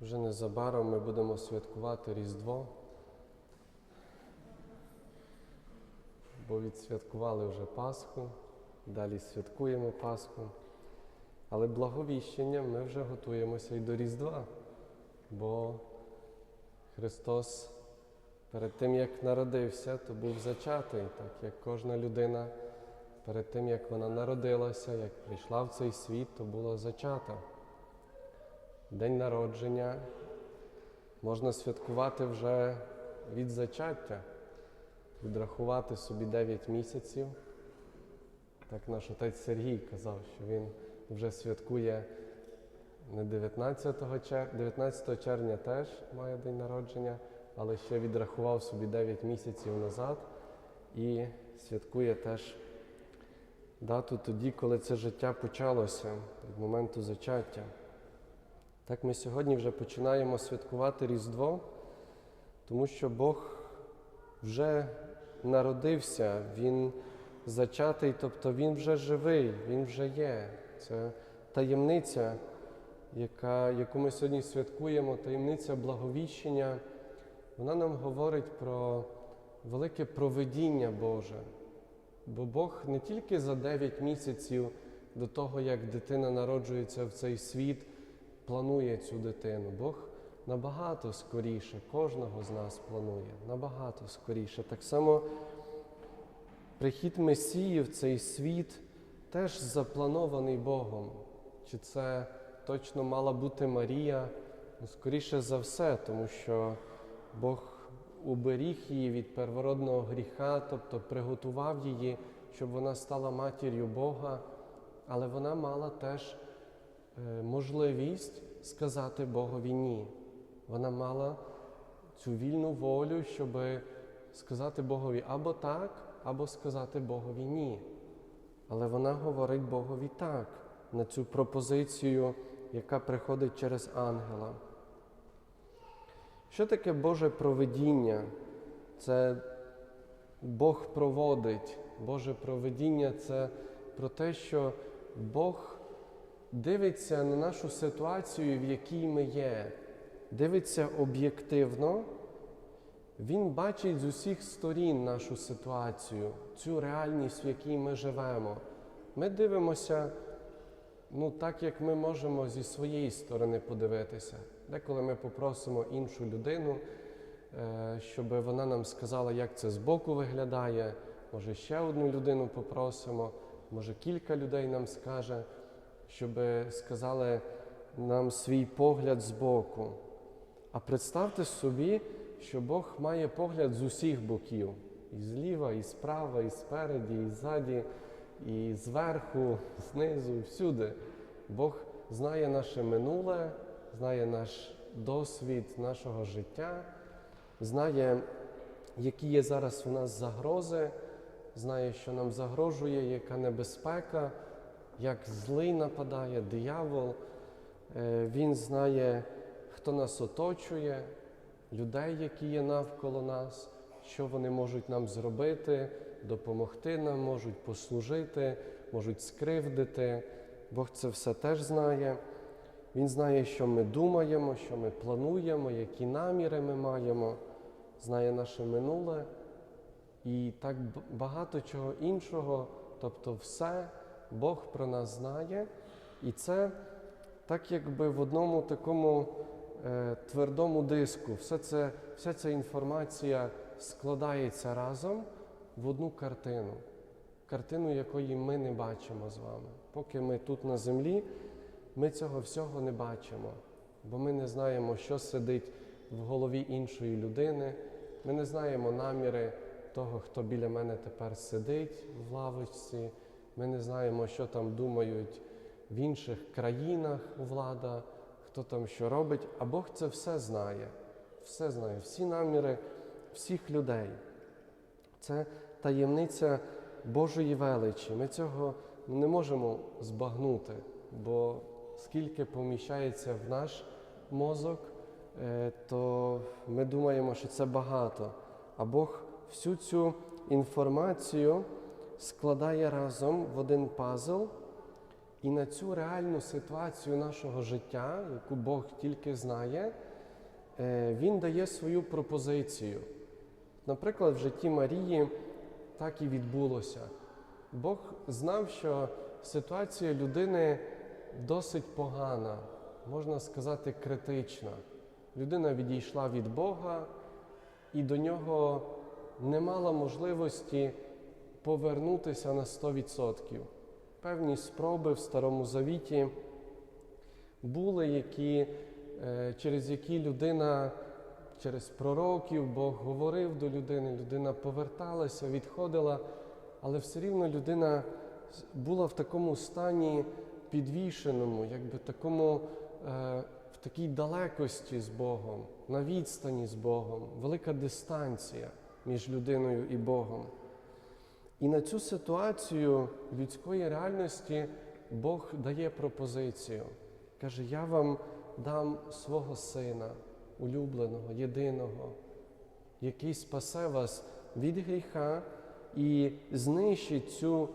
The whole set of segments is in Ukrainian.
Вже незабаром ми будемо святкувати Різдво. Бо відсвяткували вже Пасху, далі святкуємо Пасху. Але благовіщенням ми вже готуємося і до Різдва, бо Христос перед тим, як народився, то був зачатий, так як кожна людина перед тим, як вона народилася, як прийшла в цей світ, то була зачата. День народження можна святкувати вже від зачаття, відрахувати собі 9 місяців. Так наш отець Сергій казав, що він вже святкує не 19 червня, 19 червня теж має день народження, але ще відрахував собі 9 місяців назад і святкує теж дату тоді, коли це життя почалося від моменту зачаття. Так ми сьогодні вже починаємо святкувати Різдво, тому що Бог вже народився, Він зачатий, тобто Він вже живий, Він вже є. Це таємниця, яка, яку ми сьогодні святкуємо, таємниця благовіщення. Вона нам говорить про велике провидіння Боже. Бо Бог не тільки за 9 місяців до того, як дитина народжується в цей світ, планує цю дитину. Бог набагато скоріше, кожного з нас планує, набагато скоріше. Так само прихід Месії в цей світ теж запланований Богом. Чи це точно мала бути Марія? Ну, скоріше за все, тому що Бог уберіг її від первородного гріха, тобто приготував її, щоб вона стала матір'ю Бога, але вона мала теж можливість сказати Богові ні. Вона мала цю вільну волю, щоб сказати Богові або так, або сказати Богові ні. Але вона говорить Богові так на цю пропозицію, яка приходить через ангела. Що таке Боже провидіння? Це Бог проводить. Боже провидіння це про те, що Бог дивиться на нашу ситуацію, в якій ми є, дивиться об'єктивно. Він бачить з усіх сторін нашу ситуацію, цю реальність, в якій ми живемо. Ми дивимося, ну, так як ми можемо зі своєї сторони подивитися. Деколи ми попросимо іншу людину, е, щоб вона нам сказала, як це збоку виглядає. Може, ще одну людину попросимо, може кілька людей нам скаже, щоб сказали нам свій погляд збоку. А представте собі, що Бог має погляд з усіх боків: і зліва, і справа, і спереді, і ззаді, і зверху, знизу, і всюди. Бог знає наше минуле, знає наш досвід нашого життя, знає, які є зараз у нас загрози, знає, що нам загрожує, яка небезпека, як злий нападає, диявол. Е, Він знає, хто нас оточує, людей, які є навколо нас, що вони можуть нам зробити, допомогти нам, можуть послужити, можуть скривдити. Бог це все теж знає. Він знає, що ми думаємо, що ми плануємо, які наміри ми маємо, знає наше минуле і так багато чого іншого. Тобто, все Бог про нас знає, і це так, якби в одному такому е, твердому диску. Все це, вся ця інформація складається разом в одну картину, картину, якої ми не бачимо з вами. Поки ми тут на землі, ми цього всього не бачимо, бо ми не знаємо, що сидить в голові іншої людини. Ми не знаємо наміри того, хто біля мене тепер сидить в лавочці. Ми не знаємо, що там думають в інших країнах влада, хто там що робить. А Бог це все знає, все знає, всі наміри всіх людей. Це таємниця Божої величі. Ми цього не можемо збагнути, бо скільки поміщається в наш мозок, е, то ми думаємо, що це багато. А Бог всю цю інформацію складає разом в один пазл І на цю реальну ситуацію нашого життя, яку Бог тільки знає, е, Він дає свою пропозицію. Наприклад, в житті Марії так і відбулося. Бог знав, що ситуація людини досить погана, можна сказати, критична. Людина відійшла від Бога і до нього не мала можливості повернутися на 100%. Певні спроби в Старому Завіті були, які, е, через які людина, через пророків, Бог говорив до людини, людина поверталася, відходила, але все рівно людина була в такому стані підвішеному, якби такому, е, в такій далекості з Богом, на відстані з Богом, велика дистанція між людиною і Богом. І на цю ситуацію людської реальності Бог дає пропозицію. Каже: Я вам дам свого сина, улюбленого, єдиного, який спасе вас від гріха і знищить цю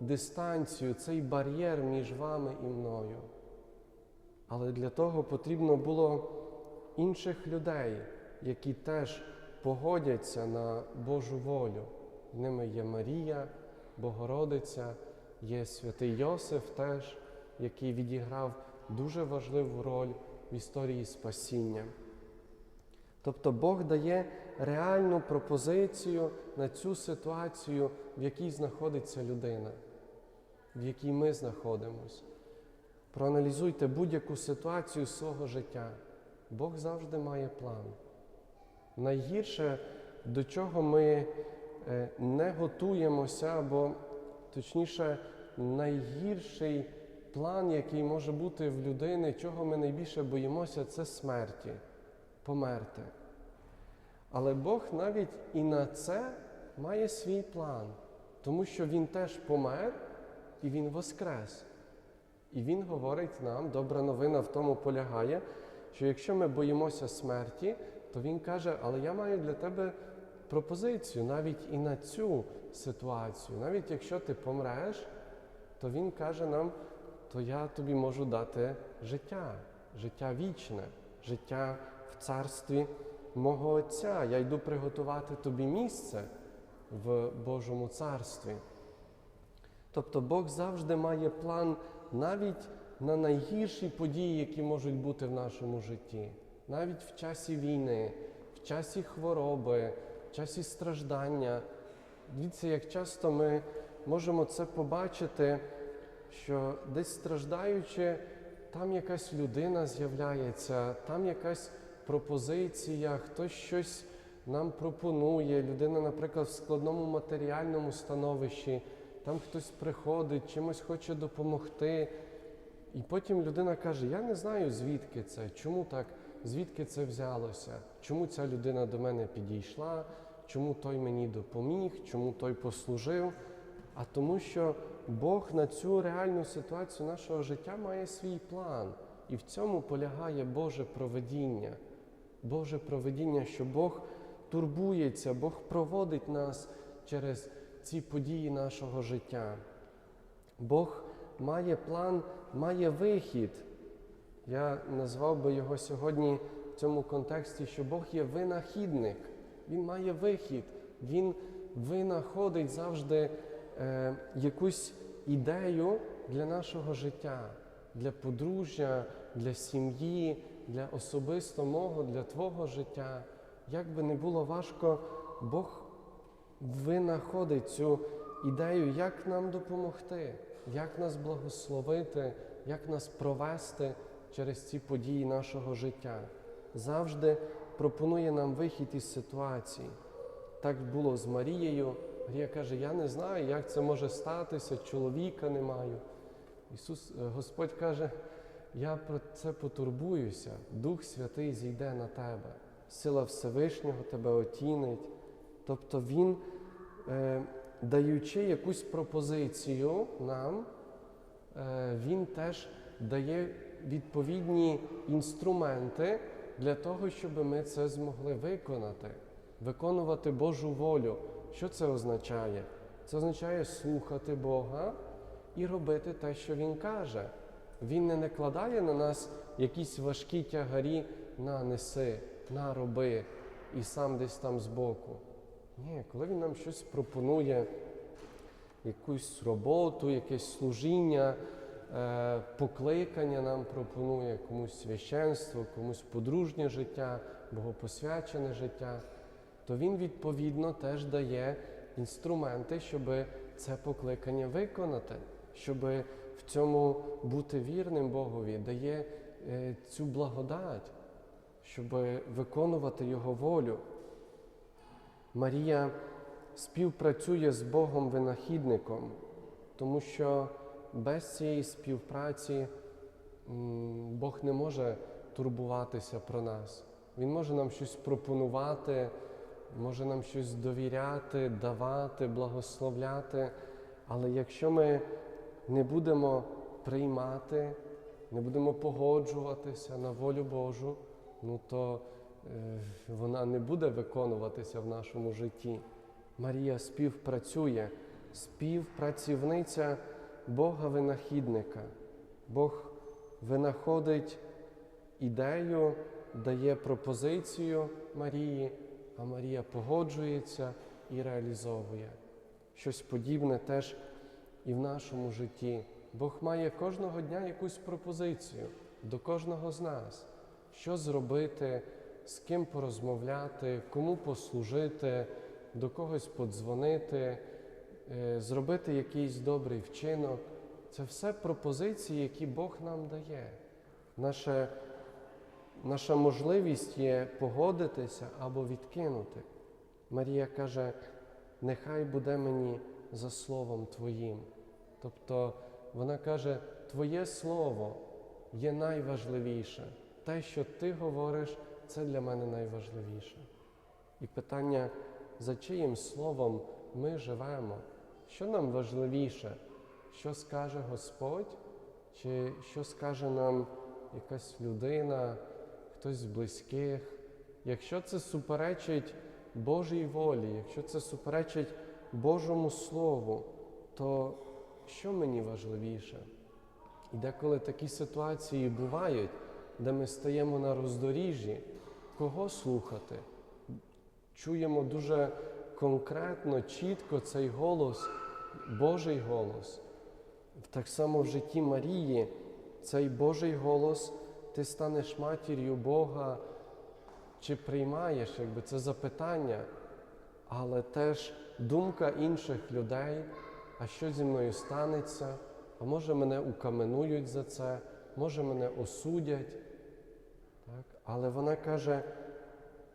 дистанцію, цей бар'єр між вами і мною. Але для того потрібно було інших людей, які теж погодяться на Божу волю. Ними є Марія, Богородиця, є святий Йосиф теж, який відіграв дуже важливу роль в історії спасіння. Тобто Бог дає реальну пропозицію на цю ситуацію, в якій знаходиться людина, в якій ми знаходимося. Проаналізуйте будь-яку ситуацію свого життя. Бог завжди має план. Найгірше, до чого ми не готуємося, або точніше, найгірший план, який може бути в людини, чого ми найбільше боїмося, це смерті, померти. Але Бог навіть і на це має свій план, тому що Він теж помер і Він воскрес. І Він говорить нам, добра новина в тому полягає, що якщо ми боїмося смерті, то Він каже, але я маю для тебе пропозицію навіть і на цю ситуацію. Навіть якщо ти помреш, то Він каже нам, то я тобі можу дати життя, життя вічне, життя в царстві мого Отця. Я йду приготувати тобі місце в Божому царстві. Тобто Бог завжди має план навіть на найгірші події, які можуть бути в нашому житті, навіть в часі війни, в часі хвороби, часі страждання. Дивіться, як часто ми можемо це побачити, що десь страждаючи, там якась людина з'являється, там якась пропозиція, хтось щось нам пропонує. Людина, наприклад, в складному матеріальному становищі, там хтось приходить, чимось хоче допомогти. І потім людина каже: Я не знаю, звідки це, чому так, звідки це взялося, чому ця людина до мене підійшла, чому той мені допоміг, чому той послужив. А тому, що Бог на цю реальну ситуацію нашого життя має свій план. І в цьому полягає Боже проведіння. Боже проведіння, що Бог турбується, Бог проводить нас через ці події нашого життя. Бог має план, має вихід. Я назвав би його сьогодні в цьому контексті, що Бог є винахідник, Він має вихід, Він винаходить завжди е, якусь ідею для нашого життя, для подружжя, для сім'ї, для особисто мого, для твого життя. Як би не було важко, Бог винаходить цю ідею, як нам допомогти, як нас благословити, як нас провести через ці події нашого життя. Завжди пропонує нам вихід із ситуації. Так було з Марією. Марія каже: Я не знаю, як це може статися, чоловіка не маю. Ісус, е, Господь каже, я про це потурбуюся, Дух Святий зійде на тебе, сила Всевишнього тебе отінить. Тобто Він, е, даючи якусь пропозицію нам, е, Він теж дає відповідні інструменти для того, щоб ми це змогли виконати, виконувати Божу волю. Що це означає? Це означає слухати Бога і робити те, що Він каже. Він не накладає на нас якісь важкі тягарі на неси, на роби і сам десь там збоку. Ні, коли він нам щось пропонує, якусь роботу, якесь служіння, покликання нам пропонує комусь священство, комусь подружнє життя, богопосвячене життя, то він відповідно теж дає інструменти, щоб це покликання виконати, щоб в цьому бути вірним Богові, дає е, цю благодать, щоб виконувати Його волю. Марія співпрацює з Богом винахідником, тому що без цієї співпраці Бог не може турбуватися про нас. Він може нам щось пропонувати, може нам щось довіряти, давати, благословляти. Але якщо ми не будемо приймати, не будемо погоджуватися на волю Божу, ну то е, вона не буде виконуватися в нашому житті. Марія співпрацює, співпрацівниця Бога винахідника. Бог винаходить ідею, дає пропозицію Марії, а Марія погоджується і реалізовує. Щось подібне теж і в нашому житті. Бог має кожного дня якусь пропозицію до кожного з нас, що зробити, з ким порозмовляти, кому послужити, до когось подзвонити, зробити якийсь добрий вчинок. Це все пропозиції, які Бог нам дає. Наша, наша можливість є погодитися або відкинути. Марія каже, нехай буде мені за словом Твоїм. Тобто вона каже, Твоє Слово є найважливіше. Те, що ти говориш, це для мене найважливіше. І питання, за чиїм словом ми живемо, що нам важливіше, що скаже Господь, чи що скаже нам якась людина, хтось з близьких. Якщо це суперечить Божій волі, якщо це суперечить Божому Слову, то що мені важливіше? І деколи такі ситуації бувають, де ми стаємо на роздоріжжі, кого слухати? Чуємо дуже конкретно, чітко цей голос, Божий голос. Так само в житті Марії цей Божий голос, ти станеш матір'ю Бога, чи приймаєш, якби це запитання, але теж думка інших людей, а що зі мною станеться, а може мене укаменують за це, може мене осудять. Так? Але вона каже,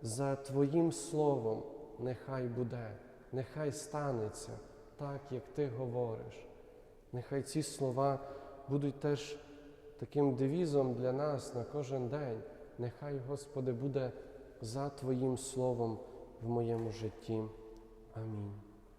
за Твоїм словом нехай буде, нехай станеться так, як ти говориш. Нехай ці слова будуть теж таким девізом для нас на кожен день. Нехай, Господи, буде за Твоїм словом в моєму житті. Амінь.